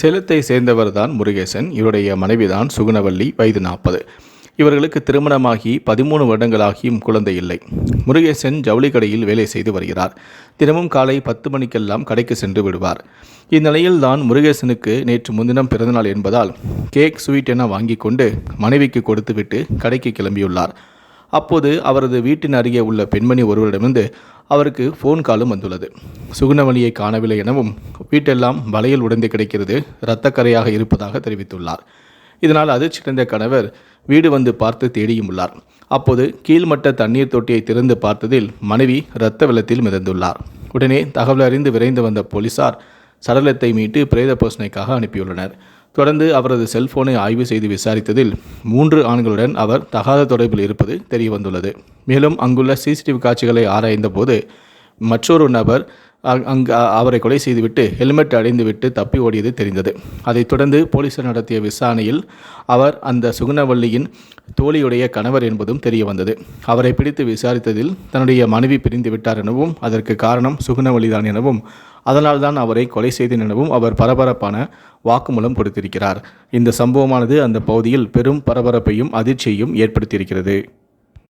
சேலத்தை சேர்ந்தவர்தான் முருகேசன் இவருடைய மனைவிதான் சுகுணவல்லி வயது நாற்பது. இவர்களுக்கு திருமணமாகி பதிமூணு வருடங்களாகியும் குழந்தை இல்லை. முருகேசன் ஜவுளி கடையில் வேலை செய்து வருகிறார். தினமும் காலை பத்து மணிக்கெல்லாம் கடைக்கு சென்று விடுவார். இந்நிலையில் தான் முருகேசனுக்கு நேற்று முன்தினம் பிறந்தநாள் என்பதால் கேக் ஸ்வீட் என வாங்கி கொண்டு மனைவிக்கு கொடுத்துவிட்டு கடைக்கு கிளம்பியுள்ளார். அப்போது அவரது வீட்டின் அருகே உள்ள பெண்மணி ஒருவரிடமிருந்து அவருக்கு ஃபோன் காலும் வந்துள்ளது. சுகுணவலியை காணவில்லை எனவும் வீட்டெல்லாம் வலையில் உடைந்து கிடைக்கிறது இரத்தக்கரையாக இருப்பதாக தெரிவித்துள்ளார். இதனால் அதிர்ச்சியடைந்த கணவர் வீடு வந்து பார்த்து தேடியும் உள்ளார். அப்போது கீழ்மட்ட தண்ணீர் தொட்டியை திறந்து பார்த்ததில் மனைவி இரத்த வெள்ளத்தில் மிதந்துள்ளார். உடனே தகவல் அறிந்து விரைந்து வந்த போலீசார் சடலத்தை மீட்டு பிரேத பரிசோதனைக்காக அனுப்பியுள்ளனர். தொடர்ந்து அவரது செல்போனை ஆய்வு செய்து விசாரித்ததில் மூன்று ஆண்களுடன் அவர் தகாத தொடர்பில் இருப்பது தெரியவந்துள்ளது. மேலும் அங்குள்ள சிசிடிவி காட்சிகளை ஆராய்ந்தபோது மற்றொரு நபர் அங்கு அவரை கொலை செய்துவிட்டு ஹெல்மெட் அடைந்துவிட்டு தப்பி ஓடியது தெரிந்தது. அதைத் தொடர்ந்து போலீசார் நடத்திய விசாரணையில் அவர் அந்த சுகுணவல்லியின் தோழியுடைய கணவர் என்பதும் தெரிய வந்தது அவரை பிடித்து விசாரித்ததில் தன்னுடைய மனைவி பிரிந்து விட்டார் எனவும் அதற்கு காரணம் சுகுணவல்லிதான் எனவும் அதனால்தான் அவரை கொலை செய்தேன் எனவும் அவர் பரபரப்பான வாக்குமூலம் கொடுத்திருக்கிறார். இந்த சம்பவமானது அந்த பகுதியில் பெரும் பரபரப்பையும் அதிர்ச்சியையும் ஏற்படுத்தியிருக்கிறது.